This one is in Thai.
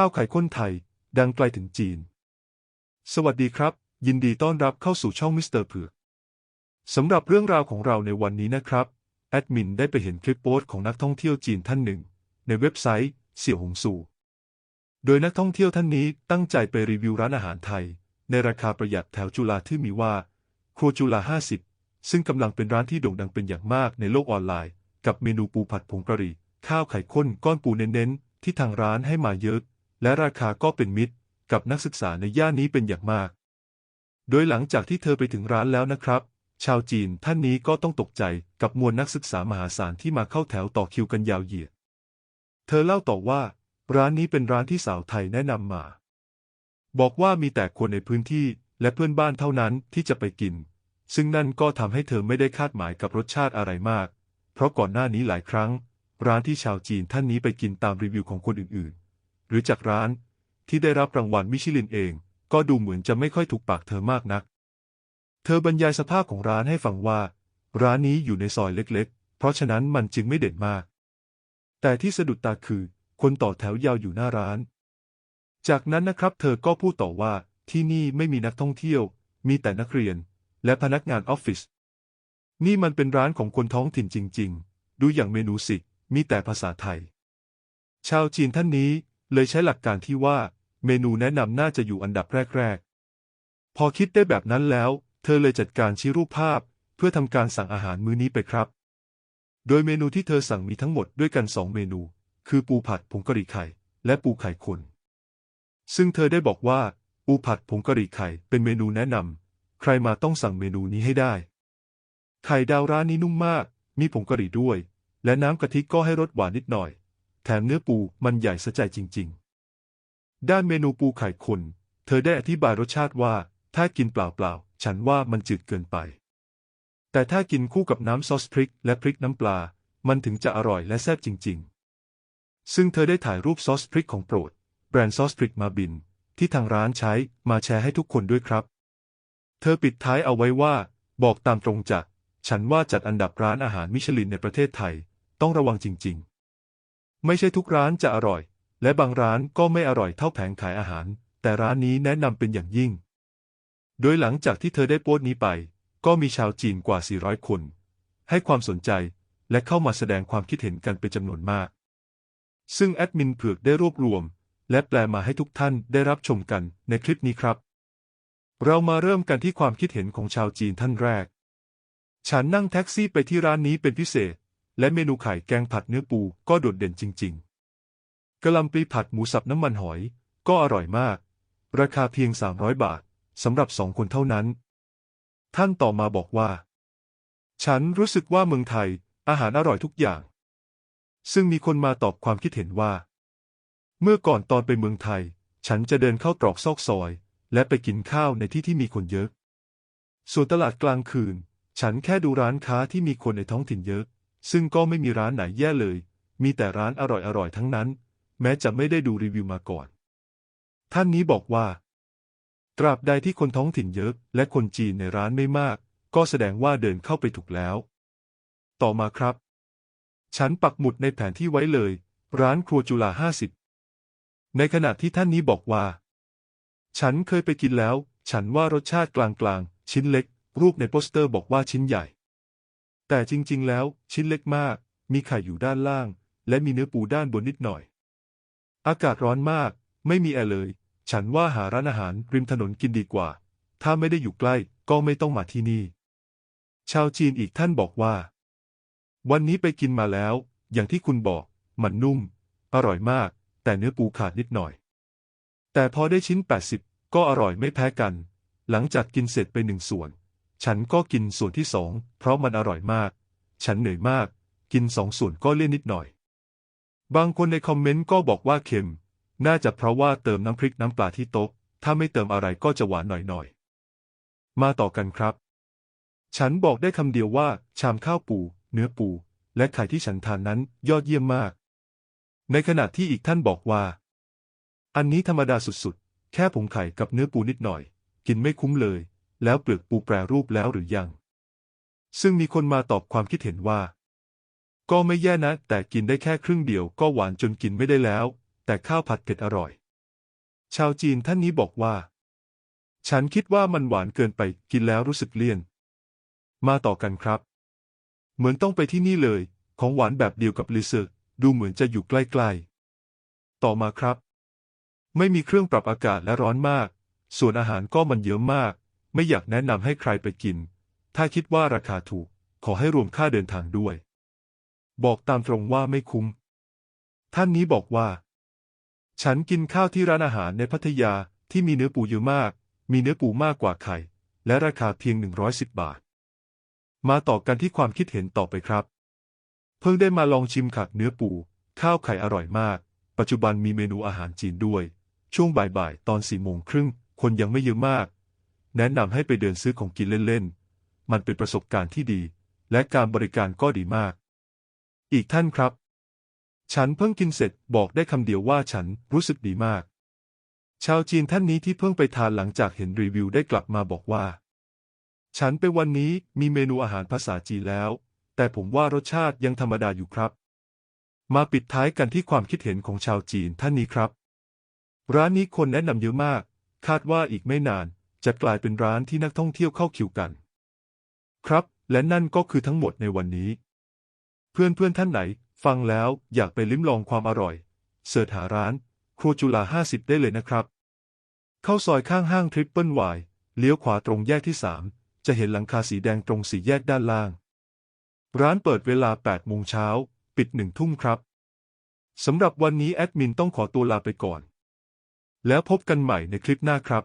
ข้าวไข่ข้นไทย ดังไกลถึงจีน สวัสดีครับ ยินดีต้อนรับเข้าสู่ช่องมิสเตอร์เผือกสำหรับเรื่องราวของเราในวันนี้นะครับ แอดมินได้ไปเห็นคลิปโพสต์ของนักท่องเที่ยวจีนท่านหนึ่ง ในเว็บไซต์เสี่ยวหงซูโดยนักท่องเที่ยวท่านนี้ตั้งใจไปรีวิวร้านอาหารไทย ในราคาประหยัดแถวจุฬาที่มีว่า ครัวจุฬา50 ซึ่งกำลังเป็นร้านที่โด่งดังเป็นอย่างมากในโลกออนไลน์ กับเมนูปูผัดผงกะหรี่ ข้าวไข่ข้นก้อนปูเน้นๆที่ทางร้านให้มาเยอะ และราคาก็เป็นมิตรกับนักศึกษาในย่านนี้เป็นอย่างมาก โดยหลังจากที่เธอไปถึงร้านแล้วนะครับ ชาวจีนท่านนี้ก็ต้องตกใจกับมวลนักศึกษามหาศาลที่มาเข้าแถวต่อคิวกันยาวเหยียด เธอเล่าต่อว่า ร้านนี้เป็นร้านที่สาวไทยแนะนำมา บอกว่ามีแต่คนในพื้นที่และเพื่อนบ้านเท่านั้นที่จะไปกิน ซึ่งนั่นก็ทำให้เธอไม่ได้คาดหมายกับรสชาติอะไรมาก เพราะก่อนหน้านี้หลายครั้ง ร้านที่ชาวจีนท่านนี้ไปกินตามรีวิวของคนอื่นๆ หรือจากร้าน ที่ได้รับรางวัลมิชลินเอง ก็ดูเหมือนจะไม่ค่อยถูกปากเธอมากนัก เธอบรรยายสภาพของร้านให้ฟังว่า ร้านนี้อยู่ในซอยเล็กๆ เพราะฉะนั้นมันจึงไม่เด่นมาก แต่ที่สะดุดตาคือ คนต่อแถวยาวอยู่หน้าร้าน จากนั้นนะครับ เธอก็พูดต่อว่าที่นี่ไม่มีนักท่องเที่ยว มีแต่นักเรียน และพนักงานออฟฟิศนี่มันเป็นร้านของคนท้องถิ่นจริง ๆ ดูอย่างเมนูสิ มีแต่ภาษาไทย ชาวจีนท่านนี้ เลยใช้หลักการที่ว่าเมนูแนะนำน่าจะอยู่อันดับแรก ๆ พอคิดได้แบบนั้นแล้ว เธอเลยจัดการชี้รูปภาพ เพื่อทำการสั่งอาหารมื้อนี้ไปครับ โดยเมนูที่เธอสั่งมีทั้งหมดด้วยกันสองเมนู คือปูผัดผงกะหรี่ไข่ และปูไข่คนซึ่งเธอได้บอกว่า ปูผัดผงกะหรี่ไข่เป็นเมนูแนะนำใครมาต้องสั่งเมนูนี้ให้ได้ ไข่ดาวร้านนี้นุ่มมาก มีผงกะหรี่ด้วย และน้ำกะทิก็ให้รสหวานนิดหน่อย แถมเนื้อปูมันใหญ่สะใจจริง ๆ ด้านเมนูปูไข่คน เธอได้อธิบายรสชาติว่า ถ้ากินเปล่าๆ ฉันว่ามันจืดเกินไป แต่ถ้ากินคู่กับน้ำซอสพริก และพริกน้ำปลา มันถึงจะอร่อยและแซ่บจริง ๆ ซึ่งเธอได้ถ่ายรูปซอสพริกของโปรด แบรนด์ซอสพริกมาบิน ที่ทางร้านใช้มาแชร์ให้ทุกคนด้วยครับ เธอปิดท้ายเอาไว้ว่า บอกตามตรงจากฉันว่าจัดอันดับร้านอาหารมิชลินในประเทศไทย ต้องระวังจริง ๆ ไม่ใช่ทุกร้านจะอร่อย และบางร้านก็ไม่อร่อยเท่าแผงขายอาหาร แต่ร้านนี้แนะนำเป็นอย่างยิ่ง โดยหลังจากที่เธอได้โพสต์นี้ไป ก็มีชาวจีนกว่า 400 คน ให้ความสนใจและเข้ามาแสดงความคิดเห็นกันเป็นจำนวนมาก ซึ่งแอดมินเผือกได้รวบรวม และแปลมาให้ทุกท่านได้รับชมกันในคลิปนี้ครับ เรามาเริ่มกันที่ความคิดเห็นของชาวจีนท่านแรก ฉันนั่งแท็กซี่ไปที่ร้านนี้เป็นพิเศษ และเมนูไข่แกงผัดเนื้อปูก็โดดเด่นจริง ๆกะหล่ำปลีผัดหมูสับน้ำมันหอย ก็อร่อยมาก ราคาเพียง 300 บาทสำหรับสองคนเท่านั้น ท่านต่อมาบอกว่า ฉันรู้สึกว่าเมืองไทยอาหารอร่อยทุกอย่าง ซึ่งมีคนมาตอบความคิดเห็นว่า เมื่อก่อนตอนไปเมืองไทย ฉันจะเดินเข้าตรอกซอกซอย และไปกินข้าวในที่ที่มีคนเยอะ ส่วนตลาดกลางคืน ฉันแค่ดูร้านค้าที่มีคนในท้องถิ่นเยอะ ซึ่งก็ไม่มีร้านไหนแย่เลย มีแต่ร้านอร่อยๆทั้งนั้น แม้จะไม่ได้ดูรีวิวมาก่อน ท่านนี้บอกว่า ตราบใดที่คนท้องถิ่นเยอะ และคนจีนในร้านไม่มาก ก็แสดงว่าเดินเข้าไปถูกแล้ว ต่อมาครับ ฉันปักหมุดในแผนที่ไว้เลย ร้านครัวจุฬาห้าสิบในขณะที่ท่านนี้บอกว่า ฉันเคยไปกินแล้ว ฉันว่ารสชาติกลางๆ ชิ้นเล็ก รูปในโปสเตอร์บอกว่าชิ้นใหญ่ แต่จริงๆ แล้วชิ้นเล็กมาก มีไข่อยู่ด้านล่าง และมีเนื้อปูด้านบนนิดหน่อย อากาศร้อนมาก ไม่มีแอร์เลย ฉันว่าหาร้านอาหารริมถนนกินดีกว่า ถ้าไม่ได้อยู่ใกล้ก็ไม่ต้องมาที่นี่ ชาวจีนอีกท่านบอกว่า วันนี้ไปกินมาแล้ว อย่างที่คุณบอก มันนุ่ม อร่อยมาก แต่เนื้อปูขาดนิดหน่อย แต่พอได้ชิ้น 80 ก็อร่อยไม่แพ้กัน หลังจากกินเสร็จไปหนึ่งส่วน ฉันก็กินส่วนที่สองเพราะมันอร่อยมาก ฉันเหนื่อยมาก กินสองส่วนก็เลี่ยนนิดหน่อย บางคนในคอมเมนต์ก็บอกว่าเค็ม น่าจะเพราะว่าเติมน้ำพริกน้ำปลาที่โต๊ะ ถ้าไม่เติมอะไรก็จะหวานหน่อยๆ มาต่อกันครับ ฉันบอกได้คำเดียวว่า ชามข้าวปู เนื้อปู และไข่ที่ฉันทานนั้นยอดเยี่ยมมาก ในขณะที่อีกท่านบอกว่า อันนี้ธรรมดาสุดๆ แค่ผงไข่กับเนื้อปูนิดหน่อย กินไม่คุ้มเลย แล้วเปลือกปูแปรรูปแล้วหรือยัง ซึ่งมีคนมาตอบความคิดเห็นว่า ก็ไม่แย่นะ แต่กินได้แค่ครึ่งเดียวก็หวานจนกินไม่ได้แล้ว แต่ข้าวผัดเผ็ดอร่อย ชาวจีนท่านนี้บอกว่า ฉันคิดว่ามันหวานเกินไปกินแล้วรู้สึกเลี่ยน มาต่อกันครับ เหมือนต้องไปที่นี่เลย ของหวานแบบเดียวกับลิเซอร์ดูเหมือนจะอยู่ใกล้ๆ ต่อมาครับ ไม่มีเครื่องปรับอากาศและร้อนมาก ส่วนอาหารก็มันเยอะมาก ไม่อยากแนะนำให้ใครไปกิน ถ้าคิดว่าราคาถูก ขอให้รวมค่าเดินทางด้วย บอกตามตรงว่าไม่คุ้ม ท่านนี้บอกว่า ฉันกินข้าวที่ร้านอาหารในพัทยาที่มีเนื้อปูเยอะมาก มีเนื้อปูมากกว่าไข่ และราคาเพียง 110 บาท มาต่อกันที่ความคิดเห็นต่อไปครับ เพิ่งได้มาลองชิมขักเนื้อปู ข้าวไข่อร่อยมาก ปัจจุบันมีเมนูอาหารจีนด้วย ช่วงบ่ายๆตอนสี่โมงครึ่งคนยังไม่เยอะมาก แนะนำให้ไปเดินซื้อของกินเล่นๆ มันเป็นประสบการณ์ที่ดี และการบริการก็ดีมาก อีกท่านครับ ฉันเพิ่งกินเสร็จบอกได้คำเดียวว่าฉันรู้สึกดีมาก ชาวจีนท่านนี้ที่เพิ่งไปทานหลังจากเห็นรีวิวได้กลับมาบอกว่า ฉันไปวันนี้มีเมนูอาหารภาษาจีนแล้ว แต่ผมว่ารสชาติยังธรรมดาอยู่ครับ มาปิดท้ายกันที่ความคิดเห็นของชาวจีนท่านนี้ครับ ร้านนี้คนแนะนำเยอะมาก คาดว่าอีกไม่นาน จะกลายเป็นร้านที่นักท่องเที่ยวเข้าคิวกัน ครับ และนั่นก็คือทั้งหมดในวันนี้ เพื่อนเพื่อนท่านไหน ฟังแล้วอยากไปลิ้มลองความอร่อย เสิร์ชหาร้าน ครัวจุฬา50 ได้เลยนะครับ เข้าซอยข้างห้างทริปเปิลวายเลี้ยวขวาตรงแยกที่ 3 จะเห็นหลังคาสีแดงตรงสี่แยกด้านล่าง ร้านเปิดเวลา8โมงเช้า ปิด1ทุ่มครับสำหรับวันนี้แอดมินต้องขอตัวลาไปก่อน แล้วพบกันใหม่ในคลิปหน้าครับ